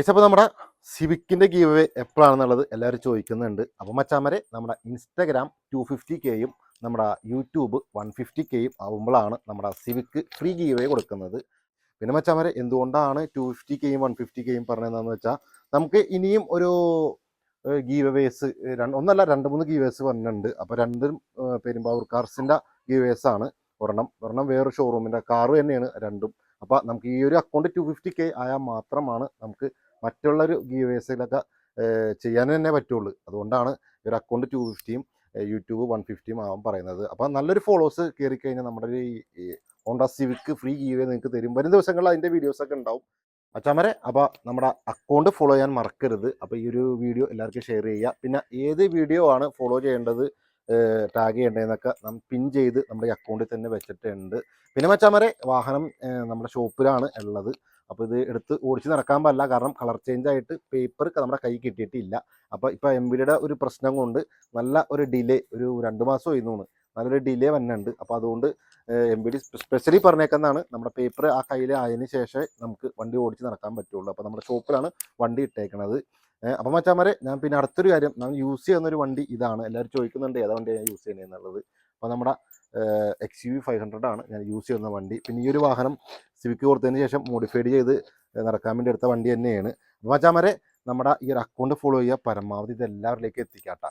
അപ്പോൾ നമ്മുടെ സിവിക്കിന്റെ ഗീവ് വേ എപ്പോഴാണെന്നുള്ളത് എല്ലാവരും ചോദിക്കുന്നുണ്ട്. അപ്പോൾ മച്ചാമരെ നമ്മുടെ ഇൻസ്റ്റഗ്രാം ടു ഫിഫ്റ്റി കെയും നമ്മുടെ യൂട്യൂബ് വൺ ഫിഫ്റ്റി കെയും ആവുമ്പോഴാണ് നമ്മുടെ സിവിക്ക് ഫ്രീ ഗീവ് വേ കൊടുക്കുന്നത്. പിന്നെ മച്ചാമരെ എന്തുകൊണ്ടാണ് ടു ഫിഫ്റ്റി കെയും വൺ ഫിഫ്റ്റി കെയും പറഞ്ഞതെന്ന് വെച്ചാൽ നമുക്ക് ഇനിയും ഒരു ഗീവ് അവേസ് ഒന്നല്ല രണ്ട് മൂന്ന് ഗീവ് അവേസ് പറഞ്ഞിട്ടുണ്ട് അപ്പോൾ രണ്ടും പെരുമ്പാവൂർ കാർസിന്റെ ഗീവ് അവേസ് ആണ്. ഒരെണ്ണം ഒരെണ്ണം വേറെ ഷോറൂമിന്റെ കാറ് തന്നെയാണ് രണ്ടും അപ്പോൾ നമുക്ക് ഈ ഒരു അക്കൗണ്ട് ടു ഫിഫ്റ്റി കെ ആയാൽ മാത്രമാണ് നമുക്ക് മറ്റുള്ള ഒരു ഗീവേഴ്സിലൊക്കെ ചെയ്യാൻ തന്നെ പറ്റുള്ളൂ. അതുകൊണ്ടാണ് ഈ ഒരു അക്കൗണ്ട് ടു ഫിഫ്റ്റിയും യൂട്യൂബ് വൺ ഫിഫ്റ്റിയും ആവാൻ പറയുന്നത്. അപ്പോൾ നല്ലൊരു ഫോളോവേഴ്സ് കയറി കഴിഞ്ഞാൽ നമ്മുടെ ഒരു ഹോണ്ട സിവിക്ക് ഫ്രീ ഗീവേ നിങ്ങൾക്ക് തരും. വരും ദിവസങ്ങളിൽ അതിന്റെ വീഡിയോസൊക്കെ ഉണ്ടാവും. അച്ചാമരെ അപ്പോൾ നമ്മുടെ അക്കൗണ്ട് ഫോളോ ചെയ്യാൻ മറക്കരുത്. അപ്പോൾ ഈ ഒരു വീഡിയോ എല്ലാവർക്കും ഷെയർ ചെയ്യുക. പിന്നെ ഏത് വീഡിയോ ആണ് ഫോളോ ചെയ്യേണ്ടത്? ടാഗ് ചെയ്യേണ്ടതെന്നൊക്കെ നമ്മൾ പിൻ ചെയ്ത് നമ്മുടെ അക്കൗണ്ടിൽ തന്നെ വെച്ചിട്ടുണ്ട്. പിന്നെ മച്ചാമരെ വാഹനം നമ്മുടെ ഷോപ്പിലാണ് ഉള്ളത്. അപ്പോൾ ഇത് എടുത്ത് ഓടിച്ച് നടക്കാൻ പാടില്ല. കാരണം കളർ ചേഞ്ച് ആയിട്ട് പേപ്പർ നമ്മുടെ കൈ കിട്ടിയിട്ടില്ല. അപ്പോൾ ഇപ്പോൾ എം വിയുടെ ഒരു പ്രശ്നം കൊണ്ട് നല്ല ഒരു ഡിലേ ഒരു രണ്ട് മാസം ആയിരുന്നു നല്ലൊരു ഡിലേ വന്നുണ്ട് അപ്പോൾ അതുകൊണ്ട് എം ബി ഡി സ്പെഷ്യലി പറഞ്ഞേക്കുന്നതാണ്. നമ്മുടെ പേപ്പർ ആ കയ്യിൽ ആയതിനു ശേഷമേ നമുക്ക് വണ്ടി ഓടിച്ച് നടക്കാൻ പറ്റുള്ളൂ. അപ്പോൾ നമ്മുടെ ഷോപ്പിലാണ് വണ്ടി ഇട്ടേക്കണത്. അപ്പം മച്ചാമാരെ ഞാൻ പിന്നെ അടുത്തൊരു കാര്യം ഞാൻ യൂസ് ചെയ്യുന്ന ഒരു വണ്ടി ഇതാണ്. എല്ലാവരും ചോദിക്കുന്നുണ്ട് ഏതാ വണ്ടി ഞാൻ യൂസ് ചെയ്യുന്നത് എന്നുള്ളത്. അപ്പോൾ നമ്മുടെ എക്സ് യു ഫൈവ് ഹൺഡ്രഡ് ആണ് ഞാൻ യൂസ് ചെയ്യുന്ന വണ്ടി. പിന്നെ ഈ ഒരു വാഹനം സിവിക്ക് കൊടുത്തതിന് ശേഷം മോഡിഫൈഡ് ചെയ്ത് നടക്കാൻ വേണ്ടി എടുത്ത വണ്ടി തന്നെയാണ്. അപ്പോൾ മച്ചാമാരെ നമ്മുടെ ഈ ഒരു അക്കൗണ്ട് ഫോളോ ചെയ്യുക പരമാവധി ഇത് എല്ലാവരിലേക്കും എത്തിക്കാട്ടോ.